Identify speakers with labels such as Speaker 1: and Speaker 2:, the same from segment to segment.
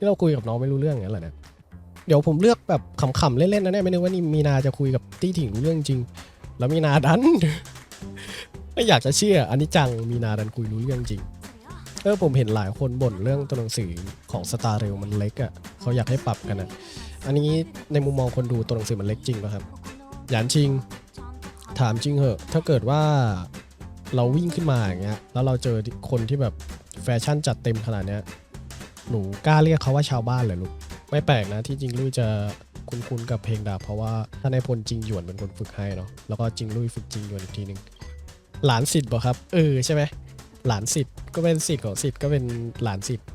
Speaker 1: ที่เราคุยกับน้องไม่รู้เรื่องอย่างนั้นเหรอเนี่ยเดี๋ยวผมเลือกแบบขำๆเล่นๆนะเนี่ยไม่นึกว่านี่มีนาจะคุยกับตี้ถิงรู้เรื่องจริง แล้วมีนาดัน ไม่อยากจะเชื่ออันนี้จังมีนาดันคุยรู้เรื่องจริงเออผมเห็นหลายคนบ่นเรื่องตัวหนังสือของสตาร์เรลมันเล็กอะ่ะเขาอยากให้ปรับกันอะอันนี้ในมุมมองคนดูตัวหนังสือมันเล็กจริงป่ะครับหยานชิง ถามจริงเหอะ ถ้าเกิดว่าเราวิ่งขึ้นมาอย่างเงี้ยแล้วเราเจอคนที่แบบแฟชั่นจัดเต็มขนาดเนี้ย หนูกล้าเรียกเขาว่าชาวบ้านเลยลูก ไม่แปลกนะที่จริงลุยจะคุ้นๆกับเพลงดาบเพราะว่าท่านนายพลจริงหยวนเป็นคนฝึกให้เนาะแล้วก็จริงลุยฝึกจริงหยวนอีกทีหนึ่งหลานสิทธิ์บอกครับเออใช่ไหมหลานสิทธิ์ก็เป็นสิทธิ์ของสิทธิ์ก็เป็นหลานสิทธิ์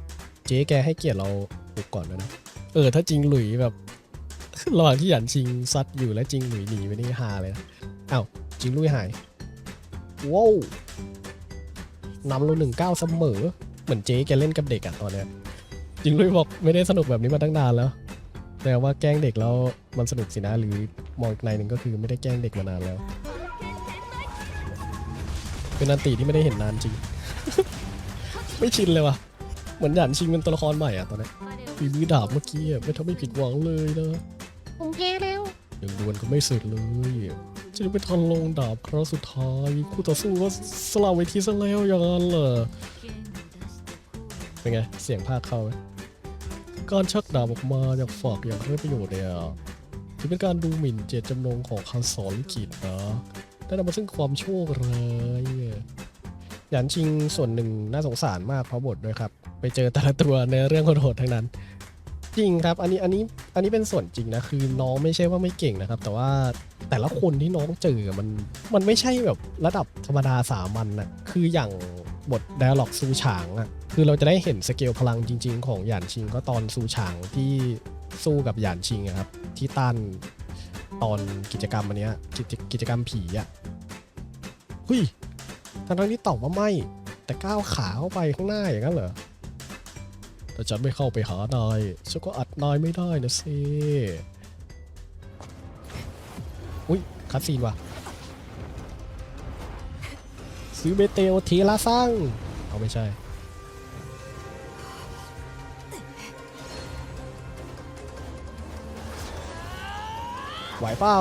Speaker 1: เจ๊แกให้เกียรติเราปลุกก่อนด้วยนะเออถ้าจริงหลุยแบบระหว่างที่หยันชิงซัดอยู่และจริงหลุยหนีไปนี่ฮาเลยนะอ้าวจริงลุยหายว้าวนำเราหนึ่งเก้าเสมอ เหมือนเจ๊แกเล่นกับเด็กอะตอนเนี้ย จริงลุยบอกไม่ได้สนุกแบบนี้มาตั้งนานแล้ว แต่ว่าแกล้งเด็กแล้วมันสนุกสินะหรือมองอีกในหนึ่งก็คือไม่ได้แกล้งเด็กมานานแล้ว เป็นอันตีที่ไม่ได้เห็นนานจริง ไม่ชินเลยว่ะ เหมือนหยันชิงเป็นตัวละครใหม่อะตอนนี้ฝีมือดาบเมื่อกี้อะไม่ทำให้ผิดหวังเลยนะ
Speaker 2: ผมแย่แล้ว
Speaker 1: ยังดวลก็ไม่เสร็จเลยจะไปทันลงดาบครั้งสุดท้ายคู่ต่อสู้ก็สละเวทีซะแล้วอย่างนั้นเหรอเป็นไง เสียงภาคเข้าไหม การชักดาบออกมาอยากฝากอย่างไม่ประโยชน์เนี่ยถือเป็นการดูหมิ่นเจตจำนงของคำสอนลิขิตนะได้นำมาซึ่งความโชคร้ายยันชิงส่วนหนึ่งน่าสงสารมากเพราะบทด้วยครับ ไปเจอแต่ละตัวในเรื่องโหดๆทั้งนั้น จริงครับ อันนี้อันนี้อันนี้เป็นส่วนจริงนะคือน้องไม่ใช่ว่าไม่เก่งนะครับ แต่ว่าแต่ละคนที่น้องเจอมันมันไม่ใช่แบบระดับธรรมดาสามัญนะคืออย่างบท d ด a l ล็อกซูฉางอะคือเราจะได้เห็นสเกลพลังจริง ๆ ของหยานชิงก็ตอนซูฉางที่สู้กับหยานชิงอะครับ ที่ต้านตอนกิจกรรมอันเนี้ยกิจกิจกรรมผีอะเฮ้ยทั้งที่ตอบว่าไม่ แต่ก้าวขาเข้าไปข้างหน้าอย่างนั้นเหรอ ถ้าฉันไม่เข้าไปหานายฉันก็อัดนายไม่ได้นะสิอุ้ยคัดซีนว่ะซื้อเบเตโอเทลาซังเอาไม่ใช่ไหวเปล่า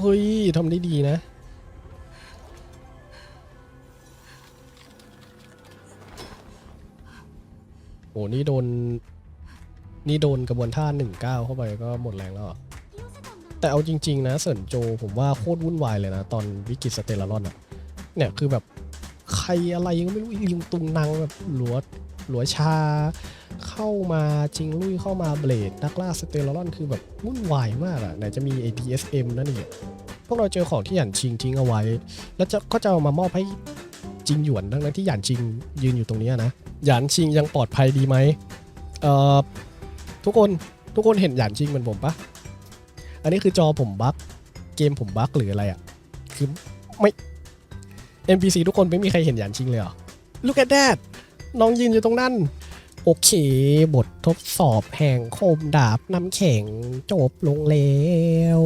Speaker 1: เฮ้ยทำได้ดีนะ โอ้นี่โดน นี่โดนกระบวนท่าหนึ่งเก้าเข้าไปก็หมดแรงแล้วอะแต่เอาจริง ๆ นะเสินโจผมว่าโคตรวุ่นวายเลยนะ ตอนวิกฤตสเตลารอนอะเนี่ยคือแบบใครอะไรก็ไม่รู้อีลุงตุงนางแบบหลัวหลัวชา เข้ามาจริงลุยเข้ามาเบลดนักล่าสเตลารอนคือแบบวุ่นวายมากอะไหนจะมี ADSM นั่นนี่พวกเราเจอของที่หยันชิงทิ้งเอาไว้ แล้วจะก็จะเอามามอบให้ จริงหยวนทั้งนั้นที่หยันชิงยืนอยู่ตรงนี้นะหยานชิงยังปลอดภัยดีไหมเอ่อทุกคนทุกคนเห็นหยานชิงเหมือนผมปะอันนี้คือจอผมบั๊กเกมผมบั๊กหรืออะไรอะ่ะคือไม่ NPC ทุกคนไม่มีใครเห็นหยานชิงเลยเหรอ Look at that น้องยืนอยู่ตรงนั้น โอเค บททดสอบแห่งคมดาบน้ำแข็งจบลงแล้ว